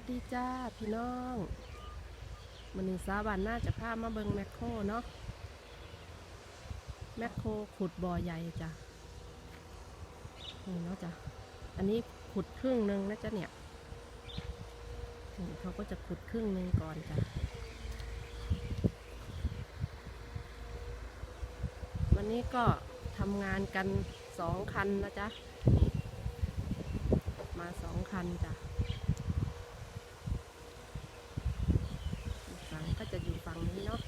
วัสดีจ้าพี่น้องมันนี้สาวันน่าจะพามาเบิงแมคโครเนาะแมคโครขุดบ่อใหญ่จ้ะนี่เนาะจ้ะอันนี้ขุดครึ่งหนึ่งนะจ๊ะเนี่ยนี่เขาก็จะขุดครึ่งหนึ่งก่อนจ้ะวันนี้ก็ทำงานกันสองคันนะจ๊ะมาสองคันจ้ะ ฝั่งก็จะอยู่ฝั่งนี้เนาะ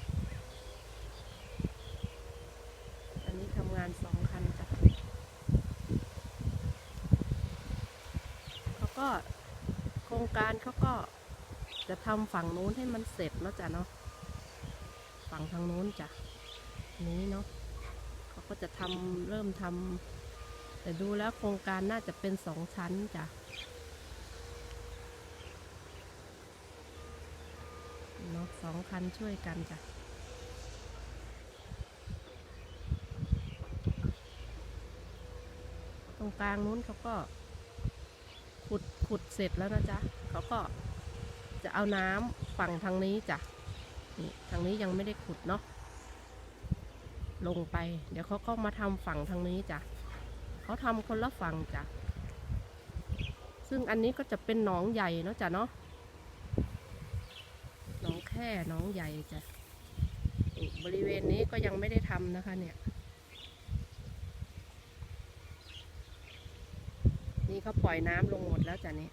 อันนี้ทำงานสองคันจ้ะเขา ก็โครงการเขาก็จะทำฝั่งนู้นให้มันเสร็จแล้วจ้ะเนาะฝั่งทางนู้นจ้ะนี้เนาะเขาก็จะทำเริ่มทำแต่ดูแล้วโครงการน่าจะเป็นสองชั้นจ้ะเนาะสองคันช่วยกันจ้ะตรงกลางนู้นเขาก็ ขุดขุดเสร็จแล้วนะจ๊ะเขาก็จะเอาน้ำฝั่งทางนี้จ้ะนี่ทางนี้ยังไม่ได้ขุดเนาะลงไป เดี๋ยวเขาก็มาทำฝั่งทางนี้จ้ะเขาทำคนละฝั่งจ้ะซึ่งอันนี้ก็จะเป็นหนองใหญ่เนาะจ้ะเนาะหนองแค่หนองใหญ่จ้ะบริเวณนี้ก็ยังไม่ได้ทำนะคะเนี่ย นี่เขาปล่อยน้ำลงหมดแล้วจ้ะนี่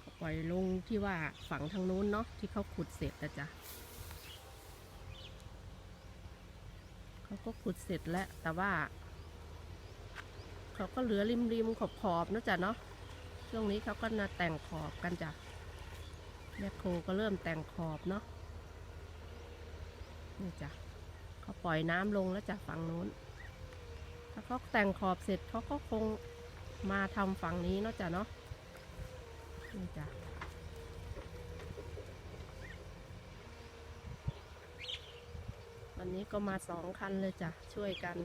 เขาปล่อยลงที่ว่าฝังทางนู้นเนาะที่เขาขุดเสร็จนะจ๊ะเขาก็ขุดเสร็จแล้วแต่ว่าเขาก็เหลือริมริมขอบขอบนะจ้ะเนาะช่วงนี้เขาก็มาแต่งขอบกันจ้ะแมคโครก็เริ่มแต่งขอบเนาะนี่จ้ะเขาปล่อยน้ำลงแล้วจากฝั่งนู้น ถ้าเขาแต่งขอบเสร็จเขาก็คงมาทำฝั่งนี้เนาะจ้ะเนาะนี่จ้ะวันนี้ก็มาสองคันเลยจ้ะช่วยกัน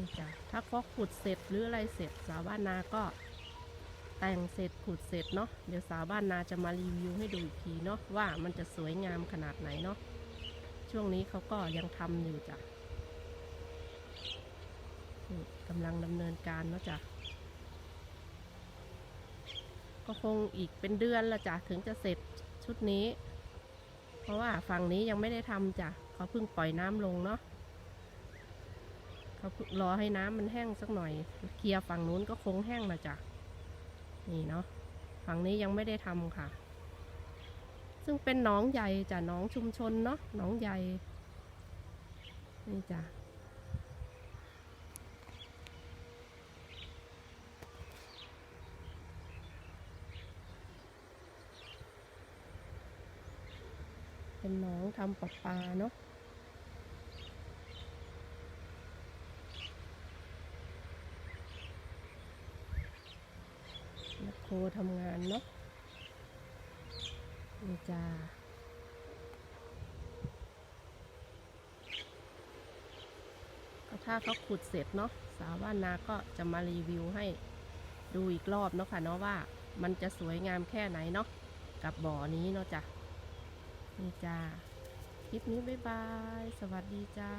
นี่จ้ะถ้าเขาขุดเสร็จหรืออะไรเสร็จสาวบ้านนาก็แต่งเสร็จขุดเสร็จเนาะเดี๋ยวสาวบ้านนาจะมารีวิวให้ดูอีกทีเนาะว่ามันจะสวยงามขนาดไหนเนาะช่วงนี้เขาก็ยังทำอยู่จ้ะกำลังดำเนินการเนาะจ้ะก็คงอีกเป็นเดือนละจ้ะถึงจะเสร็จชุดนี้ เพราะว่าฝั่งนี้ยังไม่ได้ทำจ้ะเขาเพิ่งปล่อยน้ำลงเนาะ ขารอให้น้ำมันแห้งสักหน่อย เคลียร์ฝั่งนู้นก็คงแห้งและจ้ะ นี่เนาะ ฝั่งนี้ยังไม่ได้ทำค่ะ ซึ่งเป็นหนองใหญ่จ้ะหนองชุมชนเนาะหนองใหญ่ นี่จ้ะเป็นหนองทำประปาเนาะ คโครทำงานเนาะนี่จ้าก็ถ้าเขาขุดเสร็จเนาะสาวว่านนาก็จะมารีวิวให้ดูอีกรอบเนาะค่ะเนาะว่ามันจะสวยงามแค่ไหนเนาะกับบ่อนี้เนาะจ้ะนี่จ้าคลิปนี้บ๊ายบาย สวัสดีจ้า